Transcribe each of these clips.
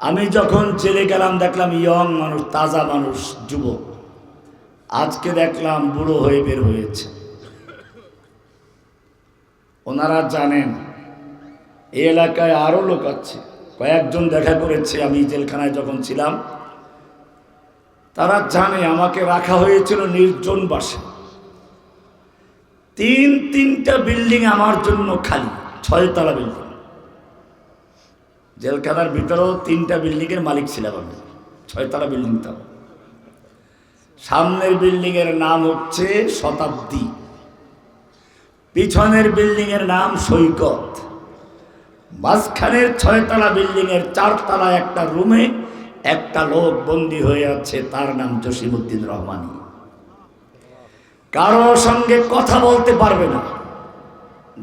আমি যখন চলে গেলাম, দেখলাম ইয়ং মানুষ, তাজা মানুষ, যুবক। আজকে দেখলাম বুড়ো হয়ে বের হয়েছে। ওনারা জানেন, এই এলাকায় আরও লোক আছে। কয়েকজন দেখা করেছে, আমি জেলখানায় যখন ছিলাম, তারা জানে আমাকে রাখা হয়েছিল নির্জন বাসে। তিন তিনটা বিল্ডিং আমার জন্য খালি, ছয়তলা বিল্ডিং। জেলখানার ভিতরেও তিনটা বিল্ডিংয়ের মালিক ছিলাম আমি। ছয়তলা বিল্ডিং তাও সামনের বিল্ডিংয়ের নাম হচ্ছে শতাব্দী। পিছনের বিল্ডিংয়ের নাম সৈকত। মাঝখানের ছয়তলা বিল্ডিংয়ের চারতলা একটা রুমে একটা লোক বন্দী হয়ে আছে, তার নাম জসিমুদ্দিন রহমানি। কারও সঙ্গে কথা বলতে পারবে না,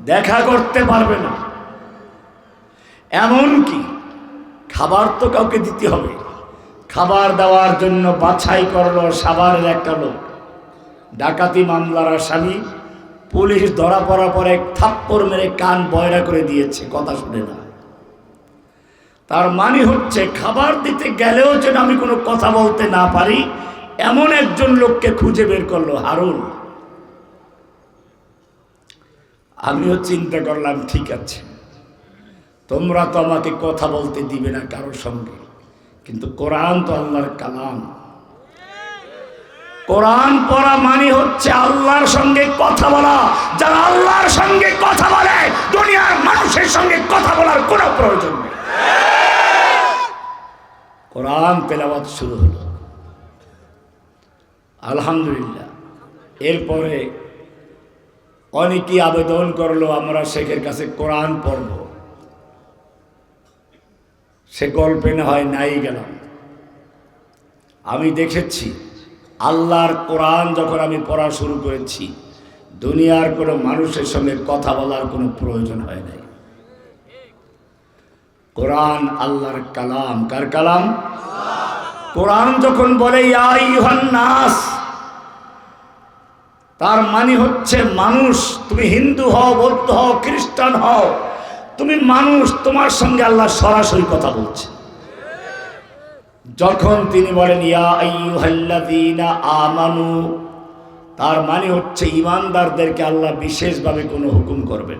দেখা করতে পারবে না। এমন কি খাবার তো কাউকে দিতে হবে। খাবার দেওয়ার জন্য বাছাই করল সাভারের একটা লোক। ডাকাতি মামলার আসামি পুলিশ ধরা পড়া পরে থাপ্পড় মেরে কান বয়রা করে দিয়েছে, কথা শুনে না। তার মানে হচ্ছে খাবার দিতে গেলেও যেন আমি কোনো কথা বলতে না পারি, এমন একজন লোককে খুঁজে বের করল হারুন। আমিও চিন্তা করলাম, ঠিক আছে। তোমরা তো আমাকে কথা বলতে দিবে না কারোর সঙ্গে। কিন্তু কোরআন তো আল্লাহর কালাম। কোরআন পড়া মানে হচ্ছে আল্লাহর সঙ্গে কথা বলা। যারা আল্লাহর সঙ্গে কথা বলে, দুনিয়ার মানুষের সঙ্গে কথা বলার কোনো প্রয়োজন নেই। কোরআন তেলাবাদ শুরু হলো। আলহামদুলিল্লাহ। এরপরে অনেকেই আবেদন করল, আমরা শেখের কাছে কোরআন পড়ব। সে গল্পে না হয় নাই গেলাম আমি দেখেছি, আল্লাহর কোরআন যখন আমি পড়া শুরু করেছি, দুনিয়ার কোনো মানুষের সঙ্গে কথা বলার কোনো প্রয়োজন হয় নাই। কোরআন আল্লাহর কালাম। কার কালাম? কোরআন যখন বলে নাস তার মানে হচ্ছে মানুষ, তুমি হিন্দু হও, বৌদ্ধ হও, খ্রিস্টান হও তুমি মানুষ, তোমার সঙ্গে আল্লাহ সরাসরি কথা বলছে। যখন তিনি বলেন, ইয়া আমানু, তার মানে হচ্ছে ইমানদারদেরকে আল্লাহ বিশেষভাবে কোনো হুকুম করবেন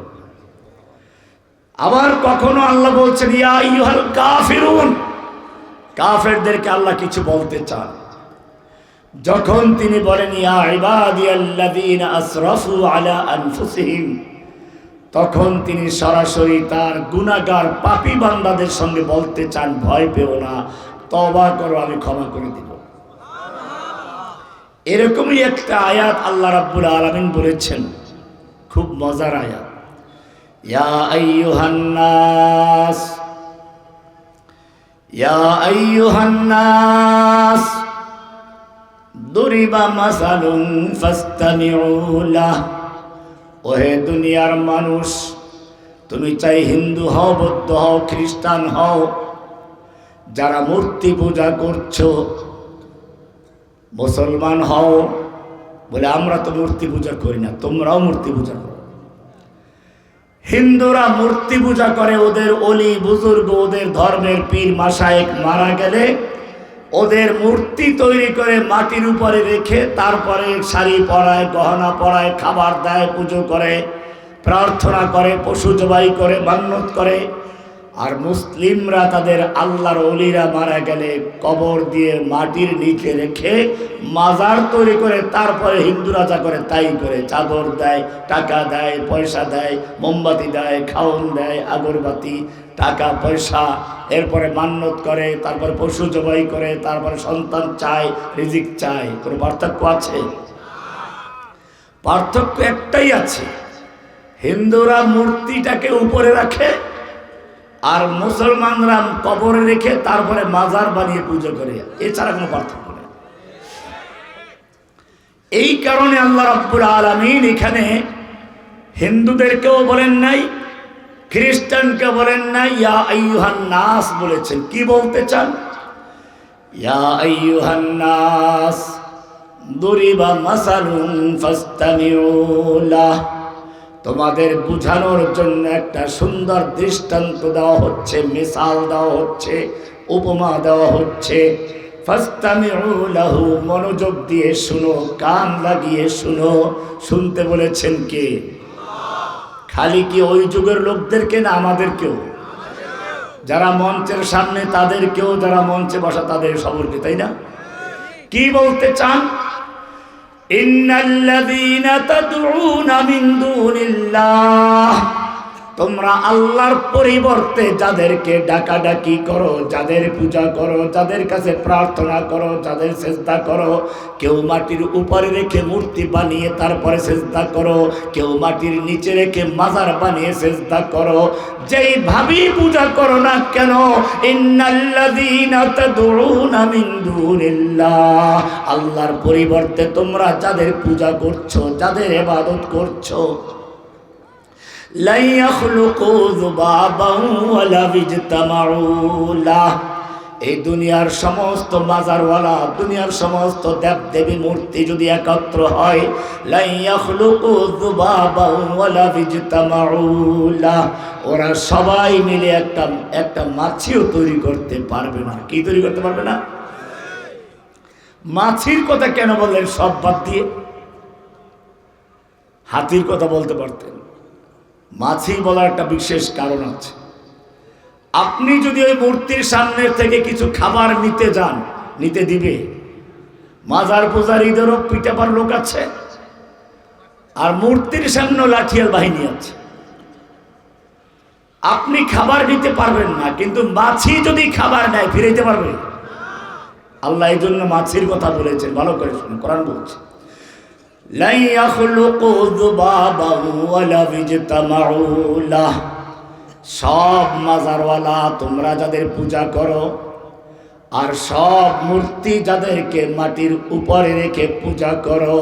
আবার কখনো আল্লাহ বলছেন, ইয়া আইয়ুহাল কাফিরুন, কাফেরদেরকে আল্লাহ কিছু বলতে চান। যখন তিনি বলেন, ইয়া ইবাদিয়াল্লাযীনা আসরাফু আলা আনফুসিহিম তখন তিনি সরাসরি তার গুনাহগার পাপী বান্দাদের সঙ্গে বলতে চান, ভয় পেও না তবা করো, আমি ক্ষমা করে দিব। এরকমই একটা আয়াত আল্লাহ রাব্বুল আলামিন বলেছেন। খুব মজার আয়াত। ইয়া আইয়ুহান নাস ইয়া আইয়ুহান নাস দুরিবা মাসালুন ফাস্তামিউ লাহ ওহে দুনিয়ার মানুষ, তুমি চাই হিন্দু হও, বৌদ্ধ হও, খ্রিস্টান হও, যারা মূর্তি পূজা করছ, মুসলমান হও, বলে আমরা তো মূর্তি পূজা করি না, তোমরাও মূর্তি পূজা করো। হিন্দুরা মূর্তি পূজা করে, ওদের অলি বুজুর্গ, ওদের ধর্মের পীর মাসায়েক মারা গেলে ওদের মূর্তি তৈরি করে মাটির উপরে রেখে তারপরে শাড়ি পরায়, গহনা পরায়, খাবার দেয়, পুজো করে, প্রার্থনা করে, পশু জবাই করে মান্যত করে। আর মুসলিমরা তাদের আল্লাহর অলিরা মারা গেলে কবর দিয়ে মাটির নিচে রেখে মাজার তৈরি করে তারপরে হিন্দুরা যা করে তাই করে চাদর দেয়, টাকা দেয়, পয়সা দেয়, মোমবাতি দেয় খাওন দেয়, আগরবাতি, টাকা, পয়সা। এরপরে মান্যত করে, তারপরে পশু জবাই করে, তারপরে সন্তান চায়, রিজিক চায়। কোনো পার্থক্য আছে? পার্থক্য একটাই আছে। হিন্দুরা মূর্তিটাকে উপরে রাখে আর মুসলমানরা কবরে রেখে তারপরে মাজার বানিয়ে পুজো করে। এছাড়া কোনো পার্থক্য নেই। এই কারণে আল্লাহ রাব্বুল আলামিন এখানে হিন্দুদেরকেও বলেন নাই খ্রিস্টানকে বলেন নাই, ইয়া আইয়ুহান নাস বলেছেন। কি বলতে চান? ইয়া আইয়ুহান নাস, দুরিবা মাসালুন ফাস্তামিউ লাহ। তোমাদের বুঝানোর জন্য একটা সুন্দর দৃষ্টান্ত দেওয়া হচ্ছে মিসাল দেওয়া হচ্ছে, উপমা দেওয়া হচ্ছে। লাহু, মনোযোগ দিয়ে শুনো, কান লাগিয়ে শুনো। শুনতে বলেছেন কে? খালি কি ওই যুগের লোকদেরকে না আমাদেরকেও যারা মঞ্চের সামনে তাদেরকেও যারা মঞ্চে বসা তাদের সবরকে তাই না? কি বলতে চান? ইন্নাল্লাযীনা তাদউনা মিন দুনিল্লাহ। তোমরা আল্লাহর পরিবর্তে যাদেরকে ডাকাডাকি করো, যাদের পূজা করো, যাদের কাছে প্রার্থনা করো, যাদের চেষ্টা করো, কেউ মাটির উপরে রেখে মূর্তি বানিয়ে তারপরে চেষ্টা করো, কেউ মাটির নিচে রেখে মাজার বানিয়ে চেষ্টা করো। যেই ভাবি পূজা করো না কেন আল্লাহর পরিবর্তে তোমরা যাদের পূজা করছ, যাদের ইবাদত করছ لن يخلقوا ذبابا ولا اجتمعوا له এই দুনিয়ার সমস্ত মাজারওয়ালা দুনিয়ার সমস্ত দেব দেবী মূর্তি যদি একত্র হয় লাই ইয়াখলুকু যুবাবা ওয়ালা বিজতামাউ লা ওরা সবাই মিলে একটা একটা মাছিও তৈরি করতে পারবে না কি তৈরি করতে পারবে না মাছির কথা কেন বললেন সব বাদ দিয়ে হাতির কথা বলতে পারতেন মাছি বলার একটা বিশেষ কারণ আছে। আপনি যদি ওই মূর্তির সামনে থেকে কিছু খাবার নিতে যান, নিতে দিবে, মাজার পূজারীদেরও পিটাবার লোক আছে, আর মূর্তির সামনে লাঠিয়াল বাহিনী আছে। আপনি খাবার নিতে পারবেন না, কিন্তু মাছি যদি খাবার নেয় ফিরে পারবে। আল্লাহ এই জন্য মাছির কথা বলেছেন, ভালো করে শুনুন, কোরআন বলছে। لن يخلقوا ذبابا ولا اجتمعوا له সব মাজারওয়ালা তোমরা যাদের পূজা করো আর সব মূর্তি যাদেরকে মাটির উপরে রেখে পূজা করো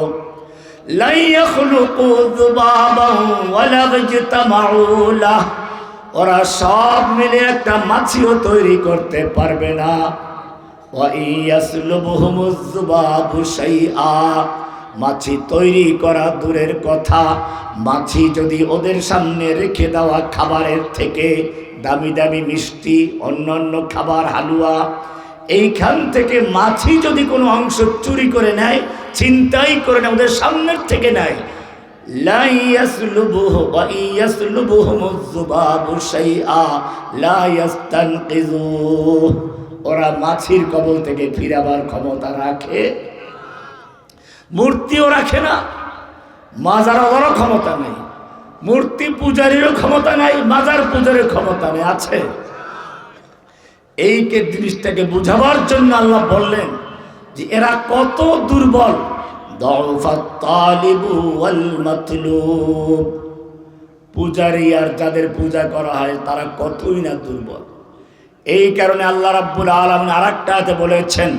লাই ইয়াখলুকু যুবাবান ওয়ালা ইজতামাউ লাহ ওরা সব মিলে একটা মাছিও তৈরি করতে পারবে না মাছি তৈরি করা দূরের কথা। মাছি যদি ওদের সামনে রেখে দেওয়া খাবারের থেকে দামি দামি মিষ্টি অন্যান্য খাবার, হালুয়া, এইখান থেকে মাছি যদি কোনো অংশ চুরি করে নেয় চিন্তাই করে নেয়, ওদের সামনের থেকে নেয়। ওরা মাছির কবল থেকে ফিরাবার ক্ষমতা রাখে। মূর্তিও রাখে না। মাজার মাজারওয়ালারও ক্ষমতা নেই। মূর্তি পূজারীরও ক্ষমতা নাই, মাজার পূজারের ক্ষমতা নেই, আছে। এইকে জিনিসটাকে বুঝাবার জন্য আল্লাহ বললেন যে, এরা কত দুর্বল। পূজারী আর যাদের পূজা করা হয়, তারা কতই না দুর্বল। এই কারণে আল্লাহ রাব্বুল আলম আর একটাতে বলেছেন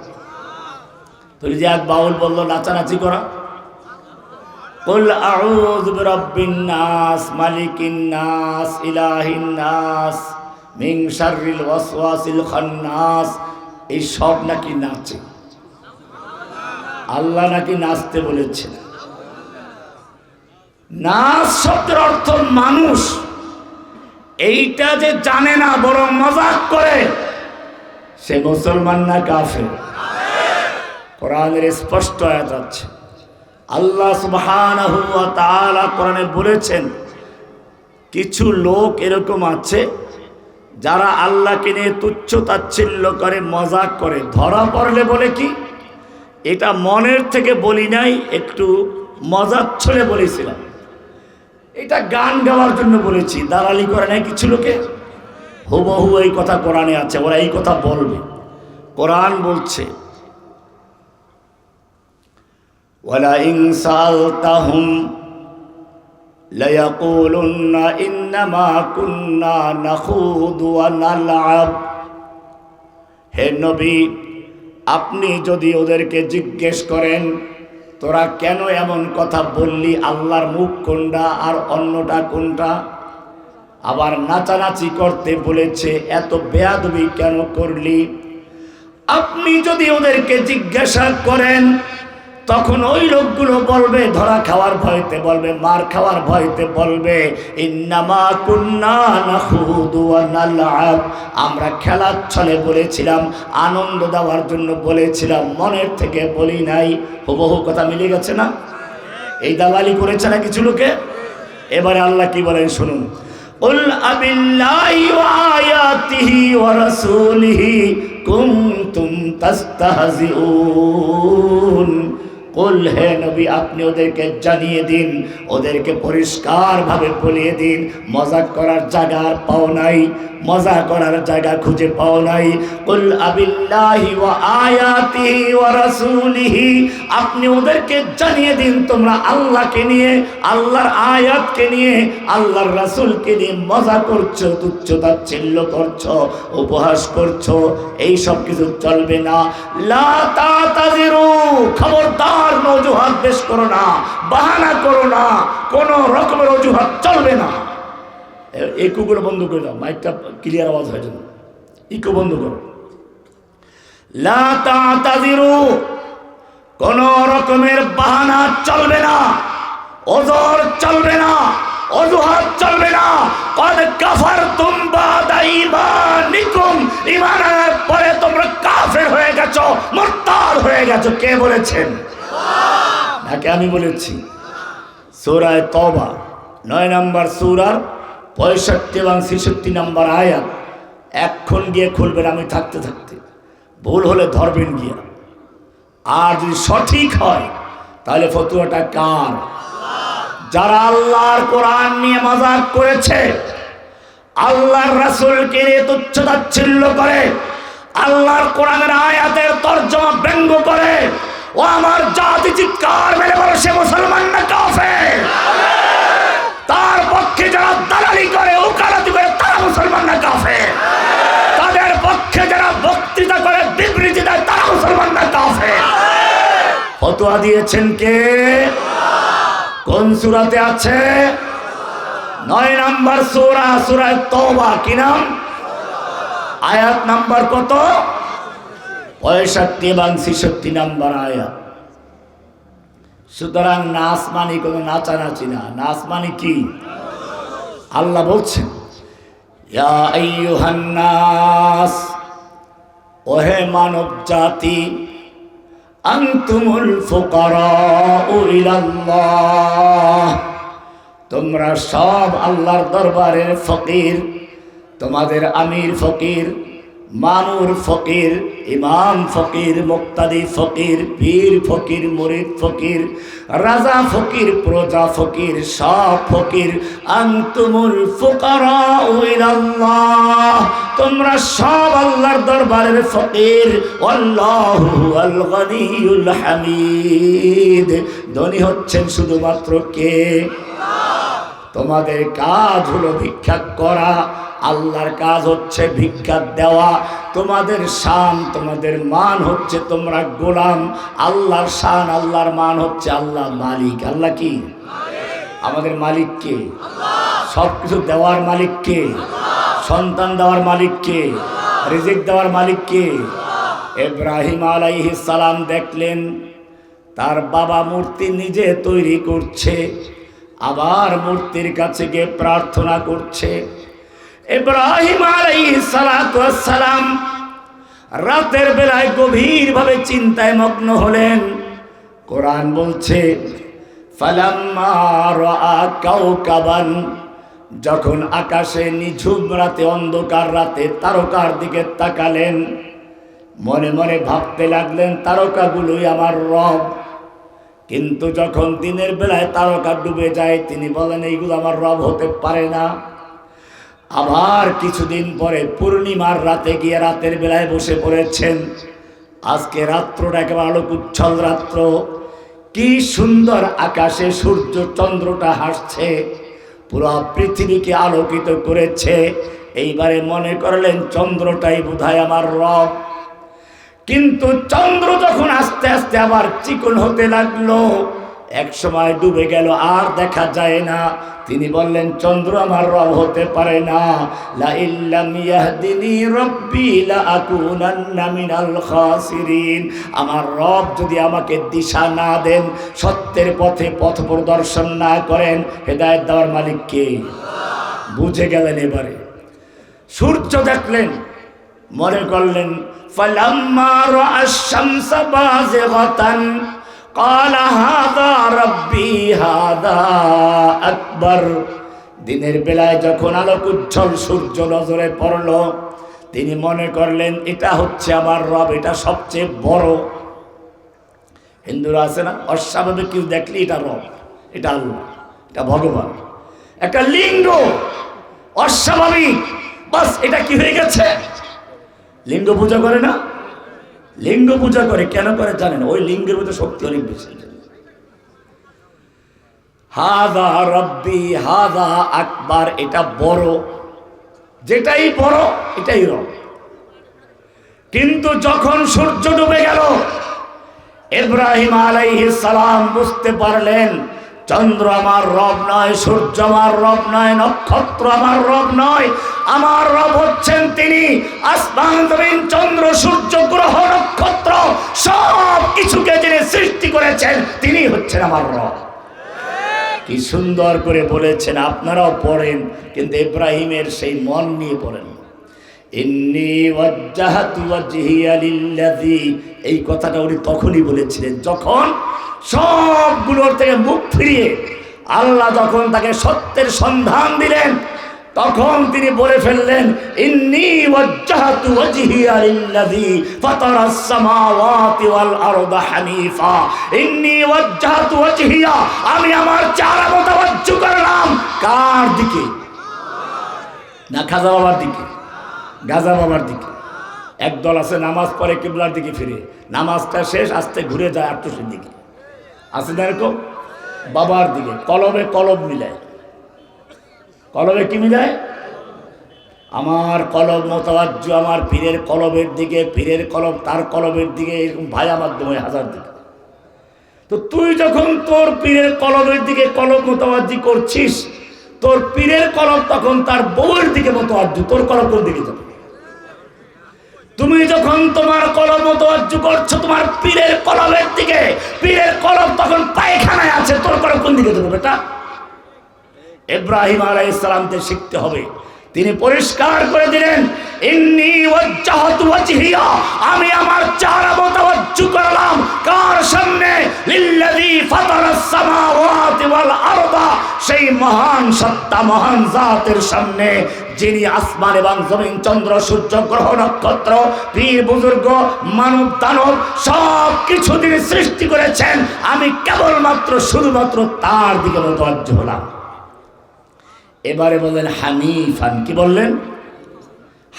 তুই যে এক বাউল বললো নাচানাচি করা قل أعوذ برب الناس ملك الناس إله الناس من شر الوسواس الخناس এই সব নাকি নাচে আল্লাহ নাকি নাচতে বলেছেন নাচ শব্দের অর্থ মানুষ এইটা যে জানে না বরং মজাক করে সে মুসলমান না কাফের কোরআনের স্পষ্ট আয়াত আছে। আল্লাহ সুবহানাহু ওয়া তাআলা কোরআনে বলেছেন, কিছু লোক এরকম আছে যারা আল্লাহকে নিয়ে তুচ্ছ তাচ্ছিল্য করে, মজাক করে। ধরা পড়লে বলে কি? এটা মনের থেকে বলি নাই, একটু মজার ছলে বলেছিলাম। এটা গান গাওয়ার জন্য বলেছি, দালালি করে নাই কিছু লোকে? হুবহু এই কথা কোরআনে আছে, ওরা এই কথা বলবে। কোরআন বলছে ওয়ালা ইনসালতাহুম ليقولن إنما كنا نخوض ونلعب হে নবী আপনি যদি ওদেরকে জিজ্ঞেস করেন তোরা কেন এমন কথা বললি আল্লাহর মুখ কোনটা আর অন্যটা কোনটা আবার নাচানাচি করতে বলেছে এত বেয়াদবি কেন করলি আপনি যদি ওদেরকে জিজ্ঞাসা করেন তখন ওই লোকগুলো বলবে ধরা খাওয়ার ভয়তে বলবে মার খাওয়ার ভয়তে বলবে ইন্নামা কুন্না নাখুদু ওয়া নালআব আমরা খেলার ছলে বলেছিলাম আনন্দ দেওয়ার জন্য বলেছিলাম মনের থেকে বলি নাই হুবহু কথা মিলে গেছে না এই দালালি করেছে না কিছু লোকে এবারে আল্লাহ কি বলেন শুনুন قل أبالله وآياته ورسوله كنتم تستهزئون কুল হে নবী, আপনি ওদেরকে জানিয়ে দিন, ওদেরকে পরিষ্কারভাবে বলিয়ে দিন মজা করার জায়গা আর পাও নাই মজা করার জায়গা খুঁজে পাও নাই। কুল আবিল্লাহি ওয়া আয়াতিহি ওয়া রাসূলিহি, আপনি ওদেরকে জানিয়ে দিন, তোমরা আল্লাহকে নিয়ে, আল্লাহর আয়াতকে নিয়ে, আল্লাহর রাসূলকে নিয়ে মজা করছ তুচ্ছ তাচ্ছিল্য করছ, উপহাস করছ, এই সব কিছু চলবে না। লা তাতাজিরু, খবরদার। অজুহাত পেশ করো না, বাহানা করো না, কোনো রকমের অজুহাত চলবে না। ইকুগুলো বন্ধ করে দাও, মাইকটা ক্লিয়ার আওয়াজ হয় জন্য ইকো বন্ধ করো। কোন রকমের বাহানা চলবে না, ওজর চলবে না, অজুহাত চলবে না। কদ কাফার তুমবা দাইমানিকুম ইমানের পরে তোমরা কাফের হয়ে গেছো, মুরতাদ হয়ে গেছো। কে বলেছেন? নাকি আমি বলেছি, সূরায় তওবা, নয় নম্বর সূরার পঁয়ষট্টি এবং ছেষট্টি নম্বর আয়াত এক্ষণ গিয়ে খুলবেন আমি থাকতে থাকতে। ভুল হলে ধরবেন গিয়া। আর যদি সঠিক হয়, তাহলে ফতুয়াটা কার? যারা আল্লাহর কোরআন নিয়ে মজাক করেছে, আল্লাহর রাসূলকে নিয়ে তুচ্ছ তাচ্ছিল্য করে, আল্লাহর কোরআনের আয়াতের তর্জমা ব্যঙ্গ করে ও আমার জাতি চিৎকার মেরে বলে, সে মুসলমান না কাফের? তার পক্ষে যারা দালালি করে, উকালাতি করে, তারা মুসলমান না কাফের। তাদের পক্ষে যারা বক্তৃতা করে, বিবৃতি দেয়, তারা মুসলমান না কাফের। ফতোয়া দিয়েছেন কে? কোন সুরাতে আছে? নয় নাম্বার সুরা, সুরায় তওবা, কি নাম? আয়াত নাম্বার কত? পঁয়ষট্টি এবং ছেষট্টি নাম্বার আয়াত। সুতরাং নাচ মানে কোনো নাচানাচি না। নাচ মানে কি? আল্লাহ বলছেন ওহে মানব জাতি আনতুমুল তোমরা সব আল্লাহর দরবারের ফকির, তোমাদের আমির ফকির মানুর ফকির, ইমাম ফকির, মুক্তাদি ফকির, পীর ফকির, মুরিদ ফকির, রাজা ফকির, প্রজা ফকির সব ফকির, আনতুমুল ফুকারা ইলাল্লাহ। তোমরা সব আল্লাহর দরবারের ফকির। আল্লাহু আল গনিউল হামিদ। ধনী হচ্ছেন শুধুমাত্র কে? তোমাদের কাজ হলো ভিক্ষা করা আল্লাহর কাজ হচ্ছে ভিক্ষা দেওয়া। তোমাদের শান তোমাদের মান হচ্ছে তোমরা গোলাম। আল্লাহর শান আল্লাহর মান হচ্ছে আল্লাহ মালিক। আল্লাহ কি? আমাদের মালিককে সব কিছু দেওয়ার মালিককে সন্তান দেওয়ার মালিককে রিজিক দেওয়ার মালিক কে? ইব্রাহিম আলাইহিস সালাম দেখলেন তার বাবা মূর্তি নিজে তৈরি করছে। আবার মূর্তির কাছে গিয়ে প্রার্থনা করছে। ইব্রাহিম সালাম রাতের বেলায় গভীরভাবে চিন্তায় মগ্ন হলেন। কোরআন বলছে কাওকাবান যখন আকাশে নিঝুম রাতে অন্ধকার রাতে তারকার দিকে তাকালেন, মনে মনে ভাবতে লাগলেন, তারকাগুলোই আমার রব। কিন্তু যখন দিনের বেলায় তারকা ডুবে যায়, তিনি বলেন, এইগুলো আমার রব হতে পারে না। আবার কিছুদিন পরে পূর্ণিমার রাতে গিয়ে রাতের বেলায় বসে পড়েছেন। আজকে রাত্রটা একেবারে আলোক উচ্ছল রাত্র। কি সুন্দর আকাশে সূর্য চন্দ্রটা হাসছে। পুরো পৃথিবীকে আলোকিত করেছে। এইবারে মনে করলেন, চন্দ্রটাই বোধহয় আমার রব। কিন্তু চন্দ্র যখন আস্তে আস্তে আবার চিকন হতে লাগল, এক সময় ডুবে গেল, আর দেখা যায় না। তিনি বললেন, চন্দ্র আমার রব হতে পারে না। আমার রব যদি আমাকে দিশা না দেন, সত্যের পথে পথ প্রদর্শন না করেন, হেদায়েত দেওয়ার মালিক কে? বুঝে গেলেন এবারে। সূর্য দেখলেন, মনে করলেন فلما راى الشمس بازغه قال هذا ربي هذا আকবর দিনের বেলায় যখন আলোক উজ্জ্বল সূর্য নজরে পড়ল তিনি মনে করলেন এটা হচ্ছে আমার রব এটা সবচেয়ে বড় হিন্দুরা আছে না অস্বাভাবিক কেউ দেখলে এটা রব এটা আল্লাহ এটা ভগবান একটা লিঙ্গ অস্বাভাবিক বাস এটা কি হয়ে গেছে লিঙ্গ পূজা করে না? লিঙ্গ পূজা করে, কেন করে জানেন ওই লিঙ্গের মধ্যে শক্তি অনেক বেশি। হাদা রব্বি, হাদা আকবার, এটা বড়। যেটাই বড়, এটাই রব। কিন্তু যখন সূর্য ডুবে গেল, ইব্রাহিম আলাইহিস সালাম বুঝতে পারলেন চন্দ্র আমার রব নয়, সূর্য আমার রব নয়, নক্ষত্র আমার রব নয়, আমার রব হচ্ছেন তিনি। আসমান চন্দ্র, সূর্য, গ্রহ, নক্ষত্র, সব কিছুকে যিনি সৃষ্টি করেছেন, তিনি হচ্ছেন আমার রব। কি সুন্দর করে বলেছেন, আপনারাও পড়েন, কিন্তু ইব্রাহিমের সেই মন নিয়ে পড়েন ইন্নি ওয়াজ্জাহাতু ওয়াজহিয়া লিল্লাযী এই কথাটা উনি তখনই বলেছিলেন, যখন সবগুলোর থেকে মুখ ফিরিয়ে আল্লাহ যখন তাকে সত্যের সন্ধান দিলেন, তখন তিনি বলে ফেললেন, ইন্নি হানিফা। ইন্নি আমি আমার চারা মোতাবাজ্জু করলাম। কার দিকে? না খাজা বাবার দিকে। গাজা বাবার দিকে। একদল আছে, নামাজ পড়ে কিবলার দিকে ফিরে। নামাজটা শেষ, আস্তে ঘুরে যায় আটটুসের দিকে। আছে না এরকম? বাবার দিকে কলবে কলব মিলায়। কলবে কি মিলায়? আমার কলব মতাবাজ্য আমার পীরের কলবের দিকে, পীরের কলব তার কলবের দিকে, এরকম ভাইয়া মাধ্যমে হাজার দিকে। তো তুই যখন তোর পীরের কলমের দিকে কলম মতাবাজি করছিস, তোর পীরের কলম তখন তার বউয়ের দিকে মতোয়াজ্য তোর কলব কোন দিকে যাবে? তুমি যখন তোমার কলম তোয়াজ্জু করছ, তোমার পীরের কলমের দিকে, পীরের কলম তখন পায়খানায় আছে। তোর কলম কোন দিকে দেবো বেটা? ইব্রাহিম আলাই ইসলামকে শিখতে হবে। তিনি পরিষ্কার করে দিলেন আমি আমার চারা মোতাবাজ্জু করলাম, কার সামনে? সেই মহান সত্তা, মহান জাতের সামনে, যিনি আসমান এবং জমিন, চন্দ্র, সূর্য, গ্রহ, নক্ষত্র, পীর, বুজুর্গ, মানব, দানব সব কিছু তিনি সৃষ্টি করেছেন। আমি কেবলমাত্র, শুধুমাত্র তার দিকে মোতাবাজ্জ হলাম। এবারে বললেন, হানিফান। কি বললেন?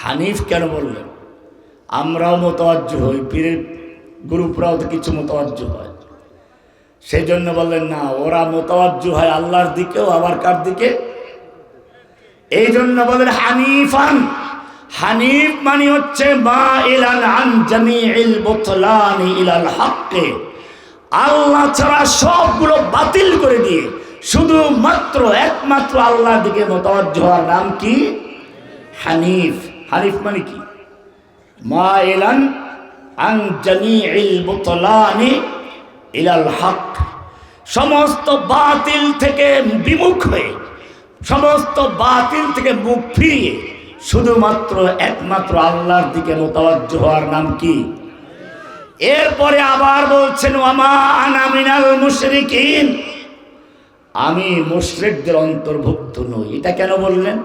হানিফ কেন বললেন? আমরাও মোতাবাজ্য হই, পীরের গ্রুপরাও তো কিছু মোতাবাজ্য হয়। সেই জন্য বললেন, না, ওরা মোতাবাজ্য হয় আল্লাহর দিকেও, আবার কার দিকে? এই জন্য বলেন হানিফান। হানিফ মানে হচ্ছে মা ইলান আন আল্লাহ ছাড়া সবগুলো বাতিল করে দিয়ে শুধুমাত্র একমাত্র আল্লাহর দিকে মোতাবজ্জ হওয়ার নাম কি? হানিফ। হানিফ মানে কি? মা এলান আং জামিইল বুতলানি ইলাল হক। সমস্ত বাতিল থেকে বিমুখ হয়ে, সমস্ত বাতিল থেকে মুখ ফিরিয়ে শুধুমাত্র একমাত্র আল্লাহর দিকে মোতাবজ্জ হওয়ার নাম কি? এরপরে আবার বলছেন ওয়ামা আনা মিনাল মুশরিকিন। আমি মুশরিকদের অন্তর্ভুক্ত নই। এটা কেন বললেন?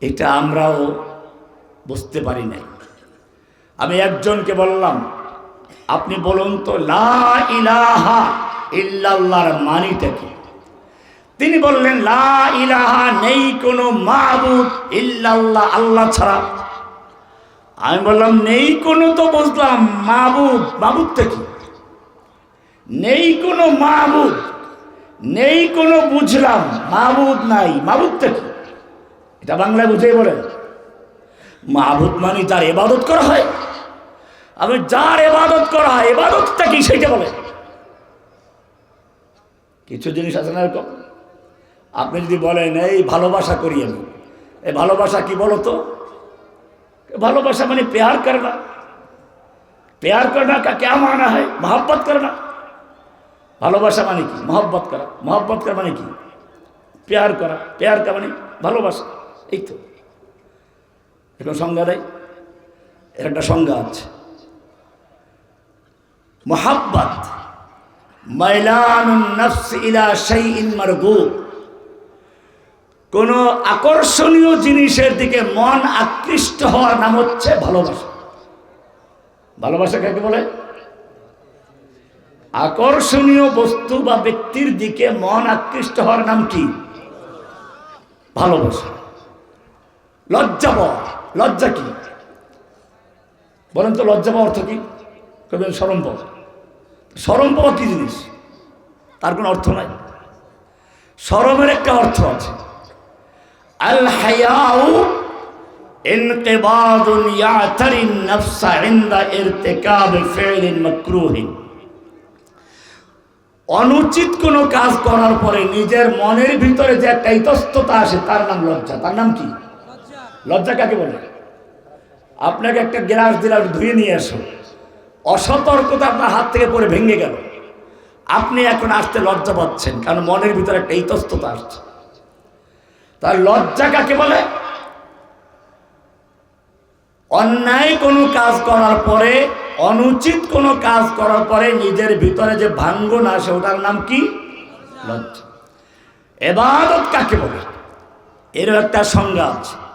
এটা আমরাও বুঝতে পারি নাই। আমি একজনকে বললাম, আপনি বলুন তো, লা ইলাহা ইল্লাল্লাহর মানিটা কি? তিনি বললেন, লা ইলাহা নেই কোনো ইল্লাল্লাহ, আল্লাহ ছাড়া। আমি বললাম, নেই কোনো তো বুঝলাম মাহবুদ মাহবুদটা কি? নেই কোনো মাহবুদ নেই কোনো বুঝলাম। মাহবুদ নাই। মাহবুদটা কি এটা বাংলায় বুঝেই বলেন। মাহবুদ মানে যার এবাদত করা হয়। আমি যার এবাদত করা হয়, এবাদতটা কি সেইটা বলে কিছু জিনিস আছে না এরকম? আপনি যদি বলেন, এই ভালোবাসা করি আমি। এই ভালোবাসা কি বলো তো ভালোবাসা মানে প্যার করনা। প্যার করনা কা কে মানা হয় মহাবত করে না ভালোবাসা মানে কি? মহব্বত করা। মহব্বত করা মানে কি? প্যার করা। প্যার করা মানে ভালোবাসা। এই তো। এখন সংজ্ঞা দেয়। এর একটা সংজ্ঞা আছে। মোহাব্বত। কোনো আকর্ষণীয় জিনিসের দিকে মন আকৃষ্ট হওয়ার নাম হচ্ছে ভালোবাসা। ভালোবাসা কাকে বলে? আকর্ষণীয় বস্তু বা ব্যক্তির দিকে মন আকৃষ্ট হওয়ার নাম কি ভালোবাসা লজ্জা পাওয়া লজ্জা কি বলেন তো লজ্জা পাওয়া অর্থ কি কবেন সরম পাওয়া সরম পাওয়া কি জিনিস তার কোনো অর্থ নাই সরমের একটা অর্থ আছে আল হায়াউ انقباض يعتري النفس عند ارتكاب فعل مكروه অনুচিত কোনো কাজ করার পরে নিজের মনের ভিতরে যে একটা ইতস্ততা আসে, তার নাম লজ্জা। তার নাম কি? লজ্জা কাকে বলে? আপনাকে একটা গ্লাস দিলাম, ধুয়ে নিয়ে আসো অসতর্কতা আপনার হাত থেকে পরে ভেঙে গেল। আপনি এখন আসতে লজ্জা পাচ্ছেন, কারণ মনের ভিতরে একটা ইতস্ততা আসছে। তার লজ্জা কাকে বলে? অন্যায় কোনো কাজ করার পরে, অনুচিত কোনো কাজ করার পরে নিজের ভিতরে যে ভাঙ্গন আসে, ওটার নাম কি? লজ্জা। এবাদত কাকে বলে? এরও একটা সংজ্ঞা আছে।